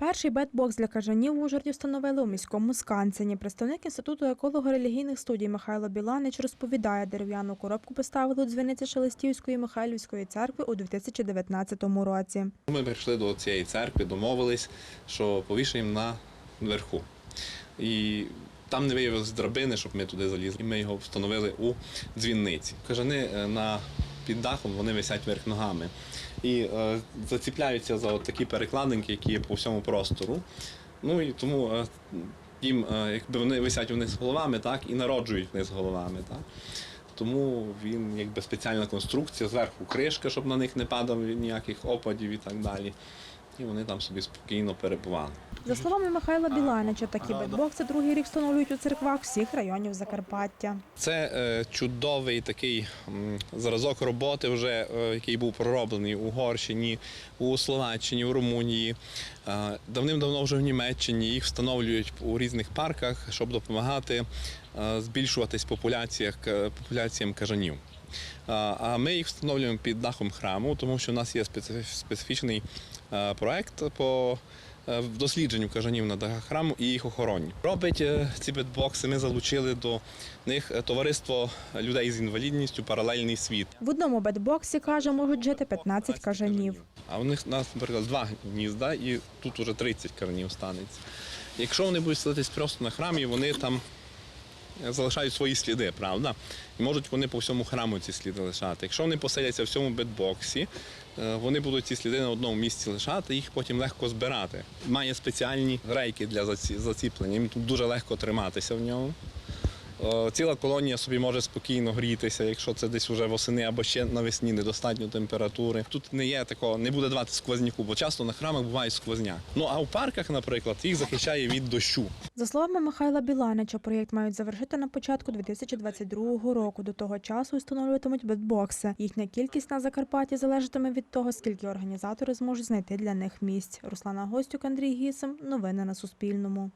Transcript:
Перший бетбокс для кажанів Ужгороді встановили у міському сканцені. Представник інституту еколого-релігійних студій Михайло Біланич розповідає, дерев'яну коробку поставили у дзвіниці Шелестівської Михайлівської церкви у 2019 році. Ми прийшли до цієї церкви, домовились, що повішаємо на верху. І там не виявилось драбини, щоб ми туди залізли. І ми його встановили у дзвінниці. Кажани е, на під дахом вони висять вверх ногами і е, заціпляються за от такі перекладинки, які є по всьому простору. Ну і тому е, їм, е, якби вони висять вниз головами, так і народжують вниз головами. Так. Тому він якби спеціальна конструкція, зверху кришка, щоб на них не падав ніяких опадів і так далі. І вони там собі спокійно перебували. За словами Михайла Біланича, такі бетбокси другий рік встановлюють у церквах всіх районів Закарпаття. Це е, чудовий такий зразок роботи, вже е, який був пророблений у Угорщині, у Словаччині, у Румунії. Е, давним-давно вже в Німеччині їх встановлюють у різних парках, щоб допомагати збільшуватись популяціям кажанів. А- ми їх встановлюємо під дахом храму, тому що у нас є специф- специфічний проект по е, дослідженню кажанів на дахах храму і їх охороні. Робить е, ці бетбокси. Ми залучили до них е, товариство людей з інвалідністю Паралельний світ. В одному бетбоксі, каже, можуть жити 15 кажанів. А у них нас, наприклад, два гнізда, і тут уже 30 кажанів станеться. Якщо вони будуть селитись просто на храмі, вони там залишають свої сліди, правда? І можуть вони по всьому храму ці сліди лишати. Якщо вони поселяться в цьому бетбоксі, е, вони будуть ці сліди на одному місці лишати, їх потім легко збирати. Має спеціальні рейки для заці- заціплення. Їм тут дуже легко триматися в ньому. Е, Ціла колонія собі може спокійно грітися, якщо це десь вже восени або ще навесні недостатньо температури. Тут не є такого, не буде давати сквозняку, бо часто на храмах буває сквозняк. Ну а у парках, наприклад, їх захищає від дощу. За словами Михайла Біланича, проєкт мають завершити на початку 2022 року. До того часу встановлюватимуть бетбокси. Їхня кількість на Закарпатті залежатиме від того, скільки організатори зможуть знайти для них місць. Руслана Гостюк, Андрій Гісем. Новини на Суспільному.